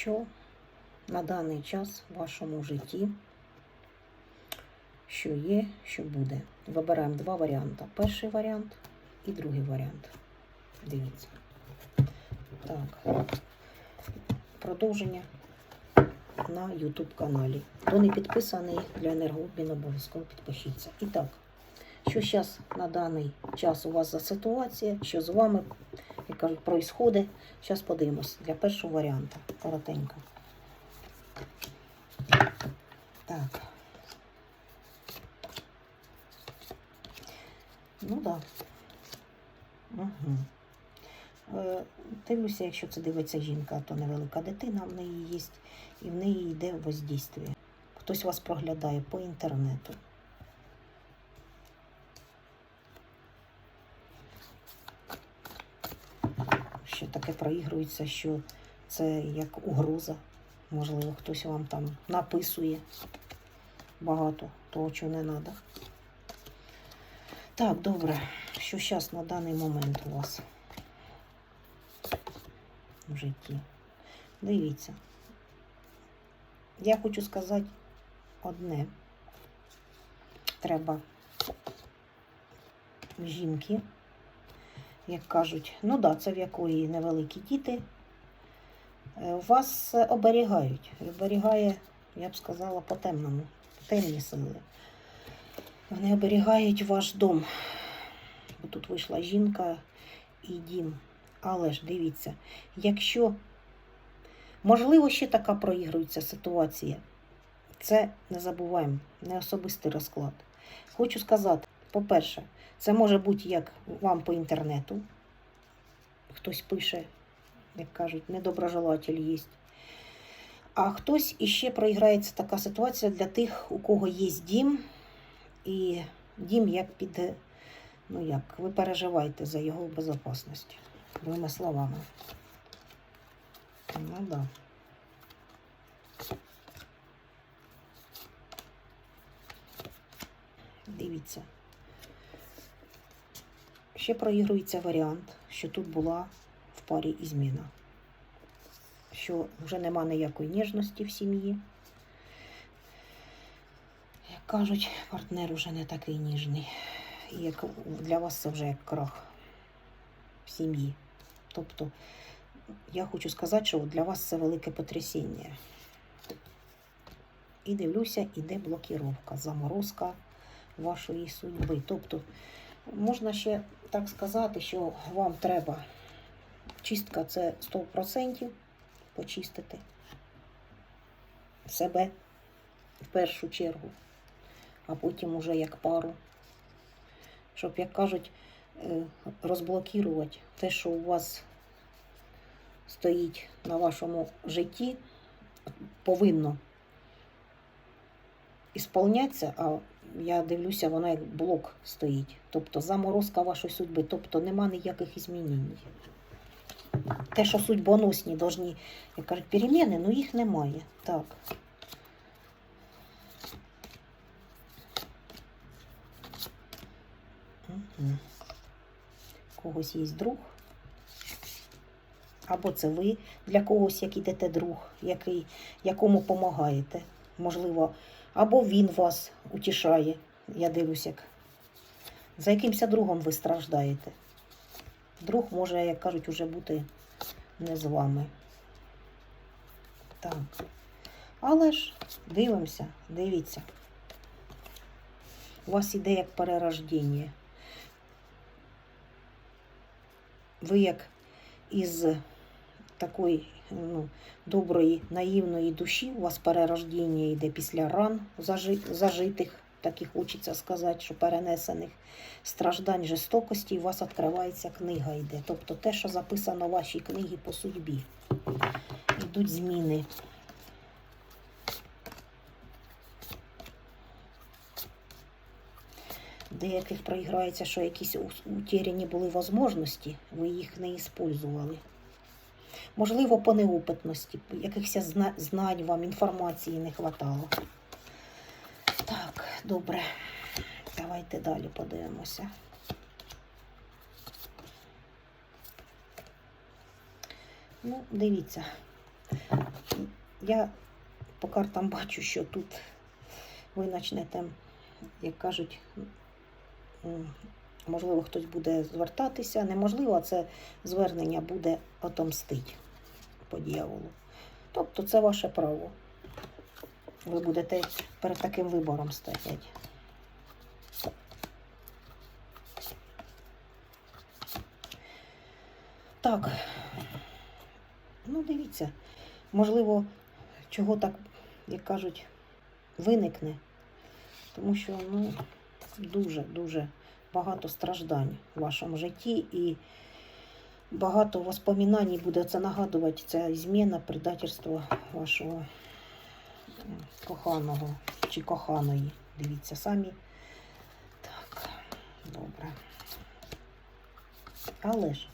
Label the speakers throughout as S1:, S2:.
S1: що на даний час в вашому житті, що є, що буде. Вибираємо два варіанти. Перший варіант і другий варіант. Дивіться. Так. Продовження на YouTube каналі. Хто не підписаний для енергообміну, обов'язково підпишіться. І так, що зараз на даний час у вас за ситуація, що з вами, як кажуть, происходить. Зараз подивимось для першого варіанту. Коротенько. Так. Ну так. Да. Угу. Дивлюся, якщо це дивиться жінка, то невелика дитина в неї є, і в неї йде воздействие. Хтось вас проглядає по інтернету. Таке проігрується, що це як угроза. Можливо, хтось вам там написує багато того, чого не треба. Так, добре. Що зараз на даний момент у вас в житті? Дивіться. Я хочу сказати одне. Треба жінки, як кажуть, ну да, це в якої невеликі діти, е, вас оберігають. Оберігає, я б сказала, по темному, темні сили. Вони оберігають ваш дом. Бо тут вийшла жінка і дім. Але ж дивіться, якщо можливо ще така проігрується ситуація, це не забуваємо, не особистий розклад. Хочу сказати, по-перше, це може бути як вам по інтернету. Хтось пише, як кажуть, недоброжелатель є. А хтось іще проіграється така ситуація для тих, у кого є дім, і дім як під, ну як, ви переживаєте за його безпечність. Другими словами. Ну да. Дивіться. Ще проігрується варіант, що тут була в парі і зміна. Що вже нема ніякої ніжності в сім'ї. Як кажуть, партнер вже не такий ніжний. І як для вас це вже як крах в сім'ї. Тобто, я хочу сказати, що для вас це велике потрясіння. І дивлюся, іде блокіровка, заморозка вашої судьби. Тобто, можна ще так сказати, що вам треба чистка це 100% почистити себе в першу чергу, а потім уже як пару. Щоб, як кажуть, е, розблокувати те, що у вас стоїть на вашому житті, повинно ісполнятися, а я дивлюся, вона як блок стоїть. Тобто заморозка вашої судьби, тобто нема ніяких змінень. Те, що судьбоносні повинні, як кажуть, переміни, ну їх немає. Так. Угу. Когось є друг. Або це ви для когось, як ідете друг, який, якому допомагаєте. Можливо, або він вас утішає. Я дивлюсь, як за якимось другом ви страждаєте. Друг може, як кажуть, уже бути не з вами. Так. Але ж дивимося, дивіться. У вас іде як перерождення. Ви як із такої ну, доброї, наївної душі, у вас перерождення йде після ран зажи- зажитих, так і хочеться сказати, що перенесених страждань жорстокості, у вас відкривається книга йде. Тобто те, що записано в вашій книгі по судьбі. Йдуть зміни. Деяких проіграється, що якісь утеряні були можливості, ви їх не використовували. Можливо, по неопитності, якихось знань вам, інформації не вистачало. Так, добре. Давайте далі подивимося. Ну, дивіться. я по картам бачу, що тут ви почнете, як кажуть, можливо, хтось буде звертатися. Неможливо, а це звернення буде отомстить по дьяволу. Тобто це ваше право. Ви будете перед таким вибором стояти. Так. Ну, дивіться. Можливо, чого так, як кажуть, виникне. Тому що, ну, дуже-дуже багато страждань в вашому житті і багато воспоминань буде це нагадувати, ця зміна, предательство вашого коханого чи коханої. Дивіться самі. Так, добре. Але ж,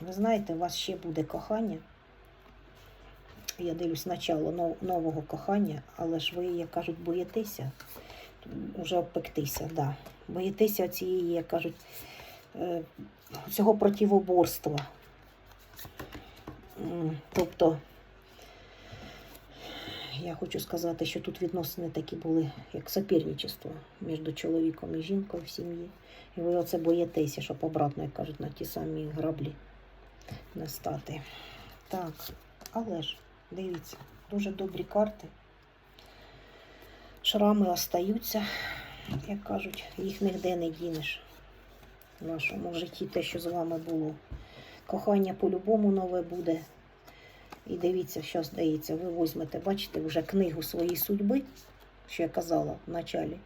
S1: ви знаєте, у вас ще буде кохання. Я дивлюсь начало нового кохання, але ж ви, як кажуть, боїтеся вже обпектися, да. Боїтеся цієї, як кажуть, е, цього противоборства. Тобто, я хочу сказати, що тут відносини такі були, як соперничество між чоловіком і жінкою в сім'ї. І ви оце боїтеся, щоб обратно, як кажуть, на ті самі граблі не стати. Так, але ж, дивіться, дуже добрі карти. Шрами остаються, як кажуть, їх ніде не дінеш в вашому житті те, що з вами було. Кохання по-любому нове буде. І дивіться, що здається, ви візьмете, бачите, вже книгу своєї судьби, що я казала в началі,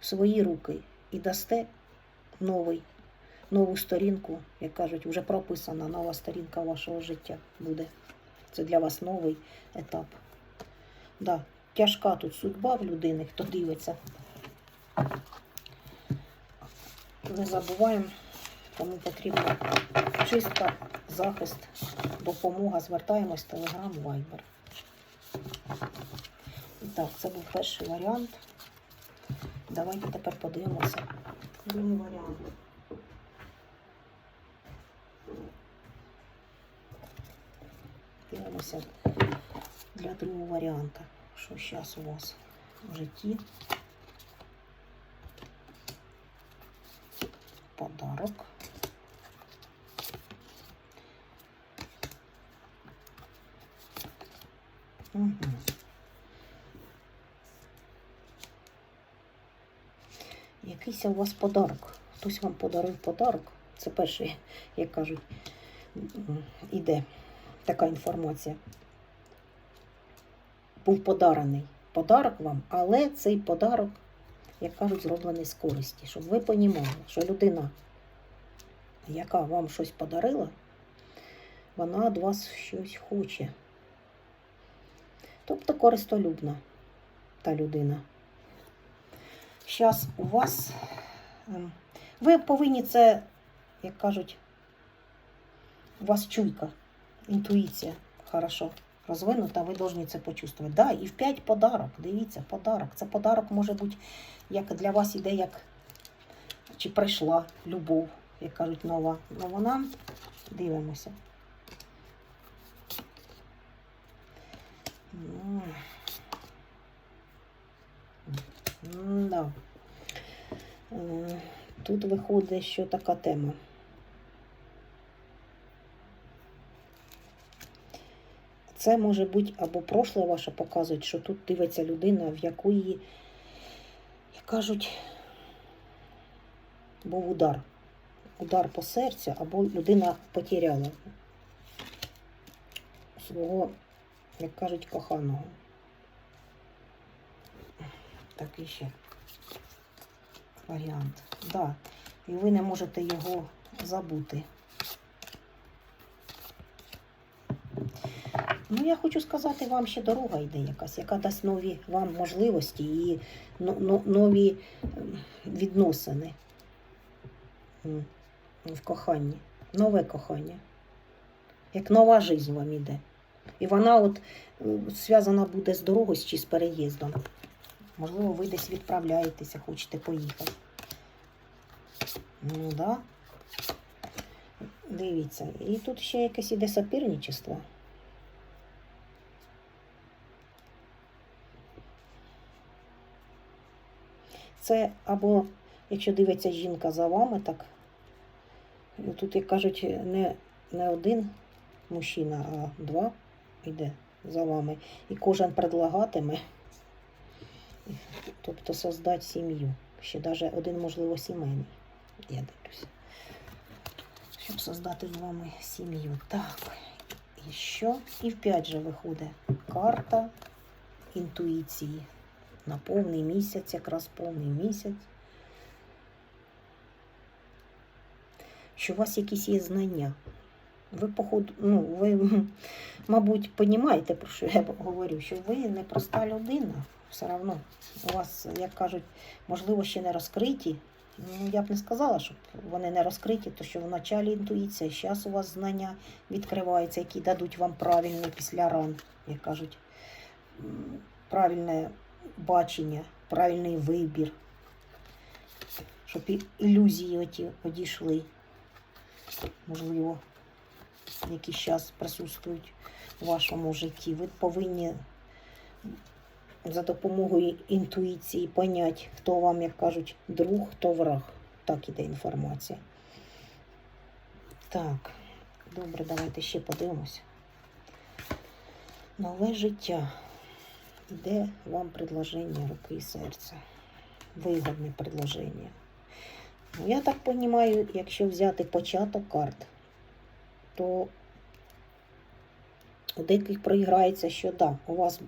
S1: в свої руки і дасте новий, нову сторінку, як кажуть, вже прописана нова сторінка вашого життя буде. Це для вас новий етап. Да, тяжка тут судьба в людини, хто дивиться. Не забуваємо, кому потрібна чистка, захист, допомога. Звертаємось в Telegram, Viber. І так, це був перший варіант. Давайте тепер подивимося. Другий варіант. Дивимося для другого варіанта, що зараз у вас в житті. Подарок. Угу. Якийсь у вас подарок. Хтось вам подарив подарок. Це перший, як кажуть, іде така інформація. Був подарений подарок вам, але цей подарок, як кажуть, зроблений з користі. Щоб ви понімали, що людина, яка вам щось подарила, вона від вас щось хоче. Тобто користолюбна та людина. Зараз у вас ем, ви повинні це, як кажуть, у вас чуйка, інтуїція хорошо розвинута, ви повинні це почувствувати. Да, і в 5 подарок. Дивіться, подарок. Це подарок може бути, як для вас іде, як чи прийшла любов, як кажуть, нова. Ну вона дивимося. Тут виходить, що така тема. Це може бути або прошле ваше показують, що тут дивиться людина, в якої, як кажуть, був удар. Удар по серцю, або людина потеряла свого, як кажуть, коханого. Такий ще варіант. Да. І ви не можете його забути. Ну, я хочу сказати, вам ще дорога йде якась, яка дасть нові вам можливості і но- но- нові відносини в коханні, нове кохання. Як нова життя вам іде. І вона от зв'язана буде з дорогою чи з переїздом. Можливо, ви десь відправляєтеся, хочете поїхати. Ну, да. Дивіться. І тут ще якесь іде соперничество. Це або, якщо дивиться жінка за вами, так тут, як кажуть, не, не один мужчина, а два йде за вами. І кожен предлагатиме, тобто создати сім'ю. Ще навіть один, можливо, сімейний. Я дивлюся. Щоб создати з вами сім'ю. Так, і що? І вп'ять же виходить карта інтуїції. На повний місяць, якраз повний місяць. Що у вас якісь є знання. Ви, походу, ну, ви, мабуть, розумієте, про що я говорю, що ви не проста людина. Все одно у вас, як кажуть, можливо, ще не розкриті. Ну, я б не сказала, щоб вони не розкриті, то що в началі інтуїція, зараз у вас знання відкриваються, які дадуть вам правильне після ран, як кажуть, правильне бачення, правильний вибір, щоб ілюзії оті одійшли, можливо, які зараз присутствують у вашому житті. Ви повинні за допомогою інтуїції поняти, хто вам, як кажуть, друг, хто враг. Так іде інформація. Так, добре, давайте ще подивимося. Нове життя. Іде вам предложення руки і серця. Вигодне предложення. Ну, я так розумію, якщо взяти початок карт, то у деяких проіграється, що да, у вас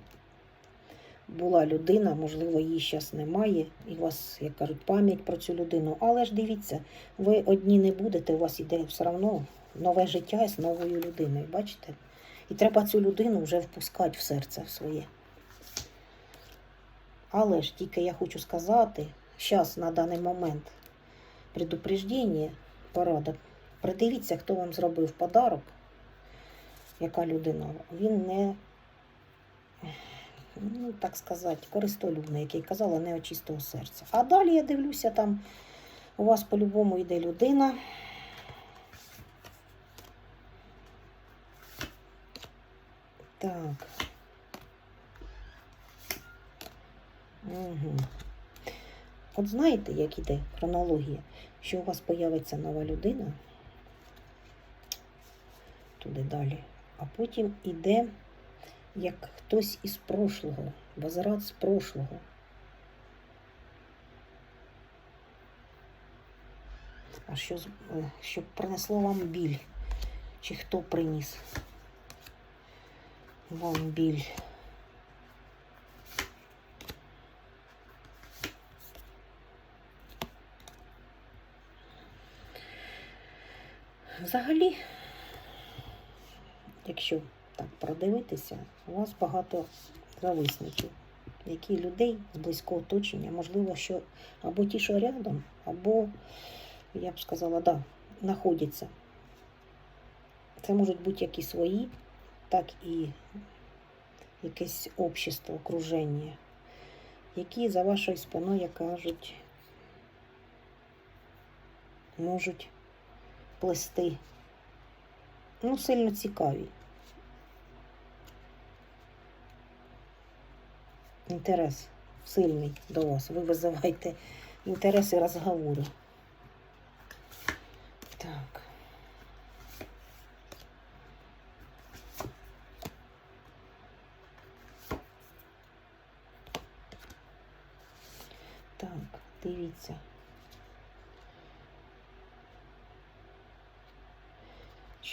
S1: була людина, можливо, її зараз немає, і у вас, як кажуть, пам'ять про цю людину. Але ж дивіться, ви одні не будете, у вас іде все одно нове життя з новою людиною, бачите? І треба цю людину вже впускати в серце своє. Але ж тільки я хочу сказати, зараз на даний момент предупреждення, порада. Придивіться, хто вам зробив подарок, яка людина. Він не, ну так сказати, користолюбний, який казала, не от чистого серця. А далі я дивлюся, там у вас по-любому йде людина. Так. Угу. От знаєте, як іде хронологія, що у вас появиться нова людина, туди далі, а потім іде як хтось із прошлого, возврат з прошлого. А що, е, щоб принесло вам біль? Чи хто приніс вам біль? Взагалі, якщо так продивитися, у вас багато зависників, які людей з близького оточення, можливо, що або ті, що рядом, або, я б сказала, да, знаходяться. Це можуть бути як і свої, так і якесь общество, окруження, які за вашою спиною, як кажуть, можуть плести. Ну, сильно цікаві. Інтерес сильний до вас. Ви визиваєте інтерес і. Так. Так, дивіться.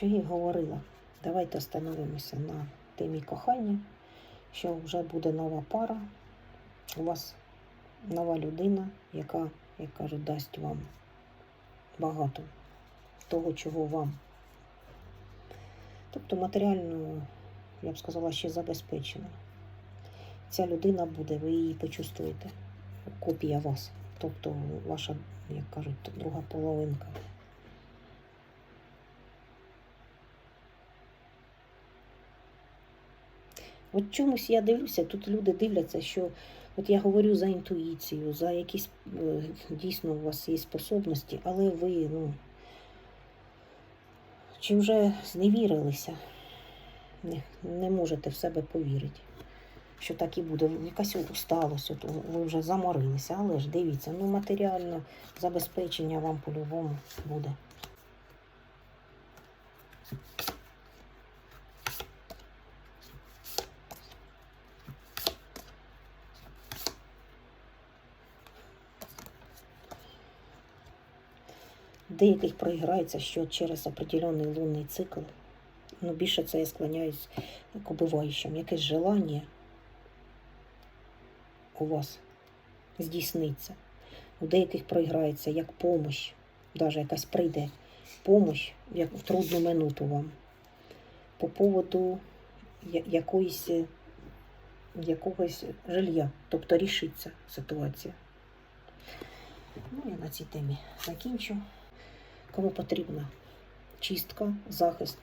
S1: Що я й говорила? Давайте остановимося на темі кохання, що вже буде нова пара, у вас нова людина, яка, як кажуть, дасть вам багато того, чого вам. Тобто матеріально, я б сказала, ще забезпечена. Ця людина буде, ви її почувствуєте. Копія вас. Тобто ваша, як кажуть, друга половинка. От чомусь я дивлюся, тут люди дивляться, що от я говорю за інтуїцію, за якісь е, дійсно у вас є способності, але ви, ну, чи вже зневірилися, не, не можете в себе повірити, що так і буде. Якась усталость, от ви вже заморилися, але ж дивіться, ну матеріально забезпечення вам по-любому буде. Деяких проіграється, що через определенний лунний цикл, ну більше це я склоняюсь к убиваючим, якесь желання у вас здійсниться. У деяких проіграється як помощь, навіть якась прийде помощь як в трудну минуту вам. По поводу якоїсь, е, якогось жилья, тобто рішиться ситуація. Ну, я на цій темі закінчу. Кому потрібна чистка, захист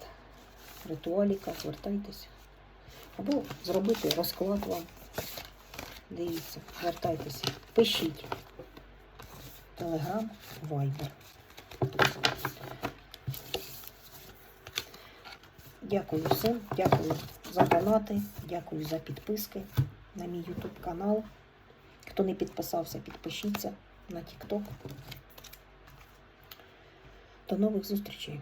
S1: ритуаліка, звертайтеся. Або зробити розклад вам. Дивіться, звертайтеся. Пишіть. Телеграм, Вайбер. Дякую всім, дякую за донати, дякую за підписки на мій YouTube канал. Хто не підписався, підпишіться на TikTok. До нових зустрічей!